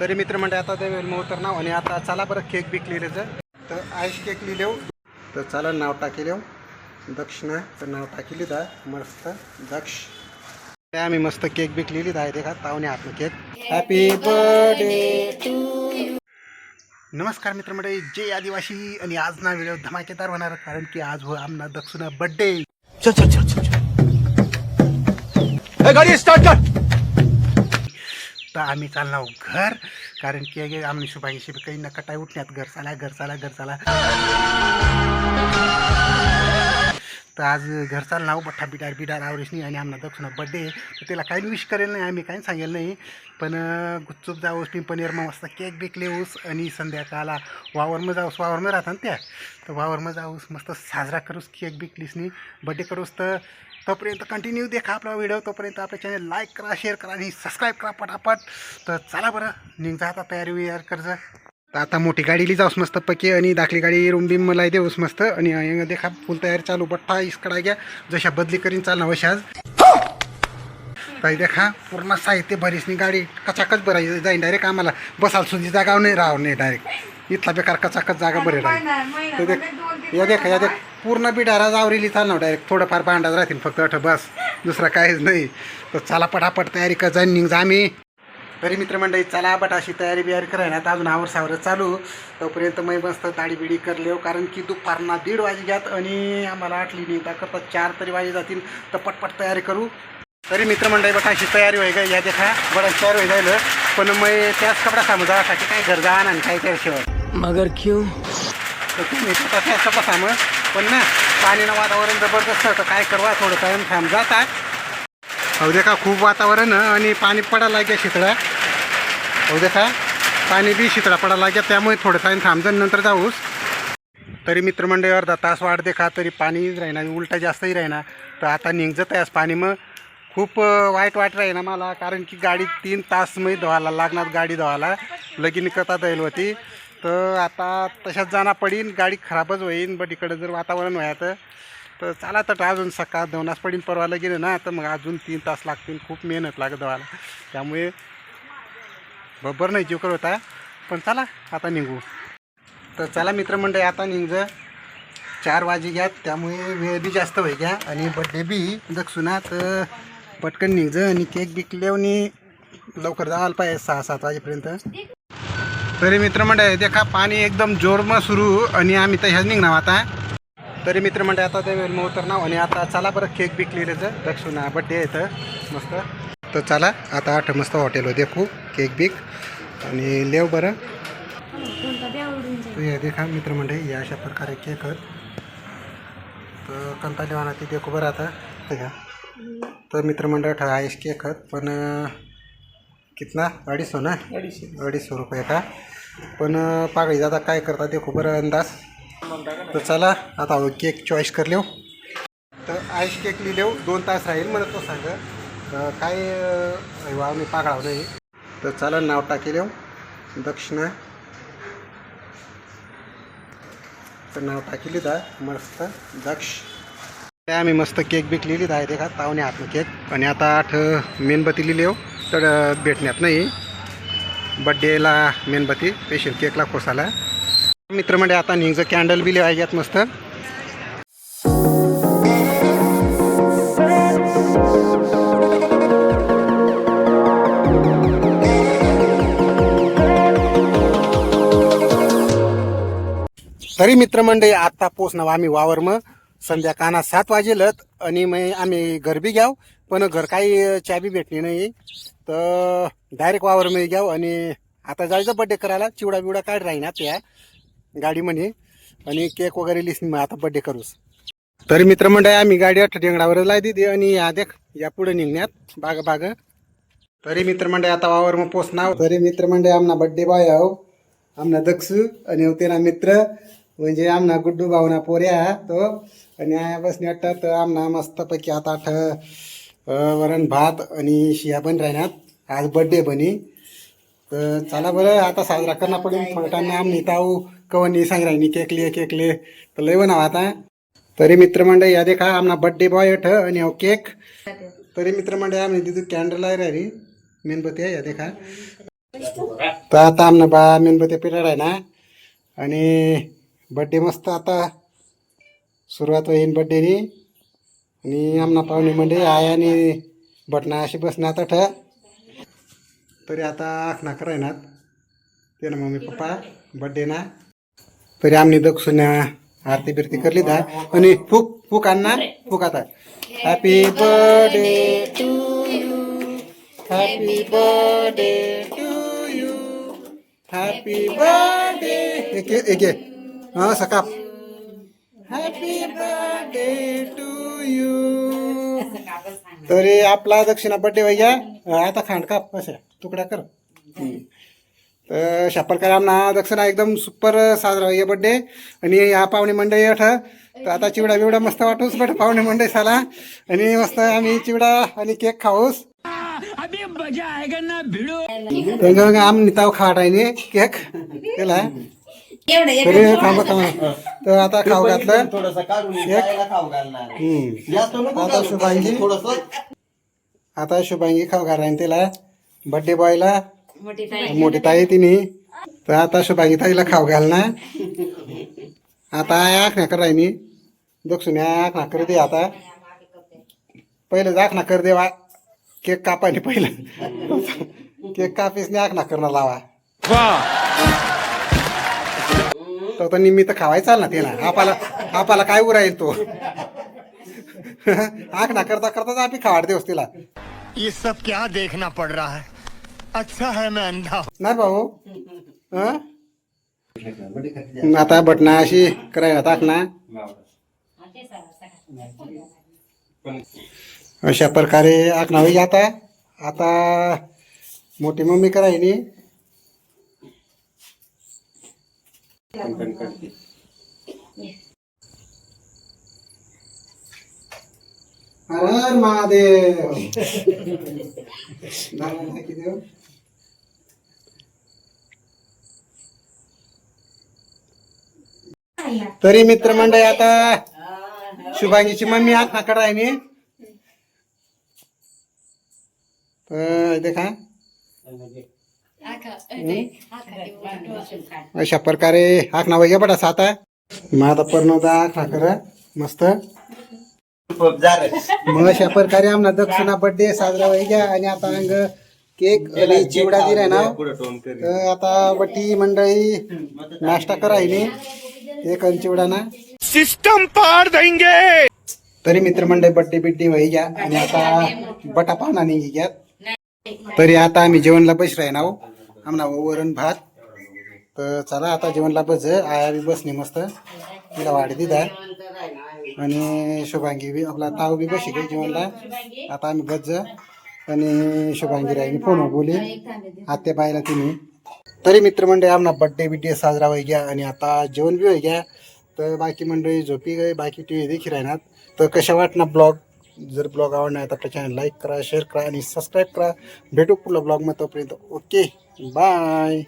तरी मित्र आता ते मोतर नाव आणि आता चला बरं केक बिक लिहिलं तर आईस केक लिहिलेव तर चला नाव टाकेलेव दक्षिणा तर नाव टाकी दा मस्त दक्ष. ते आम्ही मस्त केक बिक लिहिली आहे देखा का तावणे केक हॅपी बर्थडे नमस्कार मित्रमंडळी जय आदिवासी. आणि आज ना व्हिडिओ धमाकेदार होणार कारण की आज हो आमना दक्षिणा बर्थडे चल चल चल चल गाडी स्टार्ट कर. तर आम्ही आहोत घर. कारण की आम्ही शुभांशी काही नका टाय उठण्यात घर चाला घर चाला घर चाला. तर आज घरचा नाव बठ्ठा बिडार बिडार आवरेशनी आणि आमना दक्षिणा बड्डे तर त्याला काही विश करेल नाही आम्ही काही सांगेल नाही. पण अं, गुपचूप जाऊस पनीरमा मस्त केक बिक लेऊस आणि संध्याकाळला वावरमं जाऊस. वावरमं राहतात ना त्या? तर वावरमं जाऊस मस्त साजरा करूस केक बिक लिसनी बड्डे करूस तर तोपर्यंत कंटिन्यू देखा आपला व्हिडिओ तोपर्यंत आपल्या चॅनल लाईक करा शेअर करा आणि सबस्क्राईब करा पटापट. तर चला बरं निघजा आता तयारी वियार करजा. तर आता मोठी गाडीली जाऊस मस्त पकी आणि दाखली गाडी रूम बिम मला देऊस मस्त. आणि देखा फुल तयारी चालू बठ्ठा इसकडा घ्या. जशा बदली करीन चालना वशाज. तर देखा पूर्ण साहित्य भरीसनी गाडी. कचाकच भरायची जाईन डायरेक्ट आम्हाला. बसायला सुद्धा जागा नाही राहावं नाही डायरेक्ट इथला बेकार कचाकच जागा बरे राहील. तर देख या देख या देख. पूर्ण बिडारा जावरीली चालणार डायरेक्ट थोडंफार भांडाच राहतील फक्त अठ बस. दुसरा काहीच नाही. तर चला पटापट तयारी कर जाईन निघ आम्ही. तरी मित्रमंडळी चला बट अशी तयारी बियारी करायला आता अजून आवर सावर चालू. तोपर्यंत मी मस्त ताडी बिडी करलेव कारण की दुपारना दीड वाजे घ्यात आणि आम्हाला आठली निघता करता चार तरी वाजे जातील तर पटपट तयारी करू. तरी मित्रमंडळी बघा अशी तयारी गई या देखा बरं तयार होई जाईल पण मग त्याच कपडा समजा की काय घर जाण आणि काय त्याशिवाय मगर क्यों? तर तुम्ही त्याच कपडा साम. पण ना पाणीनं वातावरण जबरदस्त तर काय करवा थोडं टाईम थांब. जाता. अहो का खूप वातावरण आणि पाणी पडायला लागेल शितळा. अहो का पाणी बी शितळा पडायला लागेल त्यामुळे थोडं टाईम थांबजन नंतर जाऊस तरी मित्रमंडळी अर्धा तास वाढ देखा तरी पाणी राहीना उलटा जास्तही राहीना. तर आता निघजत आहे पाणी मग खूप वाईट वाट राही ना मला कारण की गाडी तीन तास मी धुवायला लागणार गाडी धुवायला. लगीन करता जाईल होती. तर आता तशाच जाणार पडीन गाडी खराबच होईन बट इकडं जर वातावरण व्हायचं तर चला तर अजून सकाळ दोनास पडीन परवाला गेलं ना तर मग अजून तीन तास लागतील खूप मेहनत लागत धुवायला त्यामुळे बब्बर नाही जीव होता पण चला आता निघू. तर चला मित्रमंडळी आता निघ चार वाजे घ्या त्यामुळे वेळ बी जास्त होई घ्या. आणि बड्डे बी दक्षुना तर पटकन निघ आणि केक बिकल्यावनी लवकर जायला पाहिजे सहा सात वाजेपर्यंत. तरी मित्रमंडळ देखा पाणी एकदम जोरमा सुरू आणि आम्ही तर ह्याच निघणार आता तरी मित्रमंडळ आता ते मोतर नाव आणि आता चला बरं केक बिक लिहिलं दक्षुना बड्डे येतं मस्त. तर चला आता आठ मस्त हॉटेल देखू केक बिक. आणि लेव बरं. हे देखा मित्रमंडळी या अशा प्रकारे केक आहेत. तर कंता देवाना ती देखो बरं आता. घ्या. तर मित्रमंडळ आईस केक आहेत. पण कितना? अडीचशे ना? अडीचशे. रुपये का? पण पागळी दादा काय करता देखो बरं अंदाज? तर चला आता केक चॉईस कर लिहो. तर आईस केक लिहिलेव दोन तास राहील मला तो सांग. काय अं, वाव मी नाही. तर चला नाव टाकेल दक्षिणा. तर नाव टाकेली दा मस्त. दक्ष. काय आम्ही मस्त केक बिक लिहिली आहे ते का तावणे आत केक आणि आता आठ मेणबत्ती लिहिली तर भेटण्यात नाही. बड्डेला मेणबत्ती स्पेशल केकला खोसाला मित्र म्हणजे आता निघ कॅन्डल बी लिहायच्यात मस्त. तरी मित्रमंडळी आता पोचणार आम्ही वावर मग संध्याकाळना सात वाजेलत आणि मग आम्ही घरबी घ्याव पण घर काही चाबी भेटली नाही. तर डायरेक्ट वावर मी घ्याव आणि आता जायचं बड्डे करायला चिवडा बिवडा काय राहीना त्या गाडी म्हणे आणि केक वगैरे लिस्ट मग आता बड्डे करूस. तरी मित्रमंडळी आम्ही गाडी अठ्ठ टेंगडावर लाई आणि या देख या पुढे निघण्यात बाग बाग तरी मित्रमंडळी आता वावर मग पोचणार तरी मित्रमंडळी आमना बड्डे बाय आहो आमना दक्षू आणि होते ना मित्र. म्हणजे आमना गुड्डू भावना पोऱ्या तो. आणि बसने वाटतं तर आमना मस्तपैकी आता आठ वरण भात आणि शिया पण राहण्यात आज बड्डे बनी. तर चला बरं आता साजरा करणं पडेल. थोड्या टाइम आम्ही ताऊ कवनी सांग राहिनी केकले केकले. तर लय बनाव आता. तरी मित्रमंडळ या देखा आमना बड्डे बॉय ठ आणि हो केक तरी मित्रमंडळ आम्ही तिथं कॅन्डल आहे रे मेणबत्ती आहे या देखा. तर आता आमना बा मेणबत्ती पिरियड आहे ना. आणि बड्डे मस्त आता. सुरुवात होईन बड्डेनी आणि आमना पाहुणे म्हणजे आय आणि बटना अशी बसणं आता ठ तरी आता आखना करायनात ते ना मम्मी पप्पा बड्डे ना. तरी आमनी दक्षिण आरती बिरती करली दा. आणि फूक फूक आण ना फूक आता. Happy birthday to you happy birthday to you happy birthday एक एक हा सकाप हॅपी बर्थडे टू यू तरी आपला दक्षिणा बर्थडे वैया आता खांड काप अशा तुकडा कर. तर शापरकर आमना दक्षिणा एकदम सुपर साजरा होई बर्थडे आणि या पाहुणे मंडळी अठ. तर आता चिवडा बिवडा मस्त वाटूस बट पाहुणे मंडळी साला. आणि मस्त आम्ही चिवडा आणि केक खाऊस. आम निताव खाटायने केक. केला. तरी थांबा थांबा. तर आता खाऊ घातलं. आता घालू. शुभांगी. थोडस. आता शुभांगी खाऊ घालायन तिला बर्थडे बॉयला मोठी ताई मोठी ताई तिने तर आता शुभांगी ताईला खाऊ घाल ना आता आखण्या करायनी दक्षिण आखणा कर दे आता. पहिले आखणा कर दे वा केक कापायने पहिलं. केक कापीसने आखणा करणं लावा. तो तर निमित्त खावायचा ना ते ना आपाला आपाला काय उराईल तो? आखणा करता करताच आपली खावाड देऊस तिला. ये सब क्या देखना पड़ रहा है? अच्छा है मैं अंधा नाही भाऊ? हं? आता बटना अशी करायला टाक ना. अशा प्रकारे आखणा होई आता. आता मोठी मम्मी करायनी हर हर महादेव. हाकी. तरी मित्रमंडळी आता शुभांगीची मम्मी आत ना. करायनी तर देखा अशा प्रकारे आखना वगैरे बडा साता. मग आता पर्णवदा आखना करा मस्त. मग अशा प्रकारे आमना दक्षिणा बर्थडे साजरा होई घ्या. आणि आता अंग केक आणि चिवडा दिलाय ना. आता बट्टी मंडळी नाश्ता करायनी एक आणि चिवडा ना सिस्टम पार देंगे। तरी मित्रमंडळी बड्डे बिड्डे होई घ्या आणि आता बटा पाहुणा निघी घ्या तरी आता आम्ही जेवणला बस राही ना हो. आमना वरण भात. तर चला आता जेवणला बस. आया बी बसनी मस्त. तिला वाढ दिदा आणि शुभांगी बी आपला ताव बी बशी गई जेवणला. आता आम्ही बस आणि शुभांगी राहिली फोन बोली आत्या बायला तिने. तरी मित्रमंडळी आमना बड्डे बिड्डे साजरा होई घ्या आणि आता जेवण बी होई घ्या तर बाकी मंडळी झोपी गई बाकी टी व्ही देखील राहणार. तर कशा वाटणार ब्लॉग जर ब्लॉग आवडणार तर आपल्या चॅनल लाईक करा शेअर करा आणि सबस्क्राईब करा. भेटू पुढल्या ब्लॉगमध्ये तोपर्यंत. Okay bye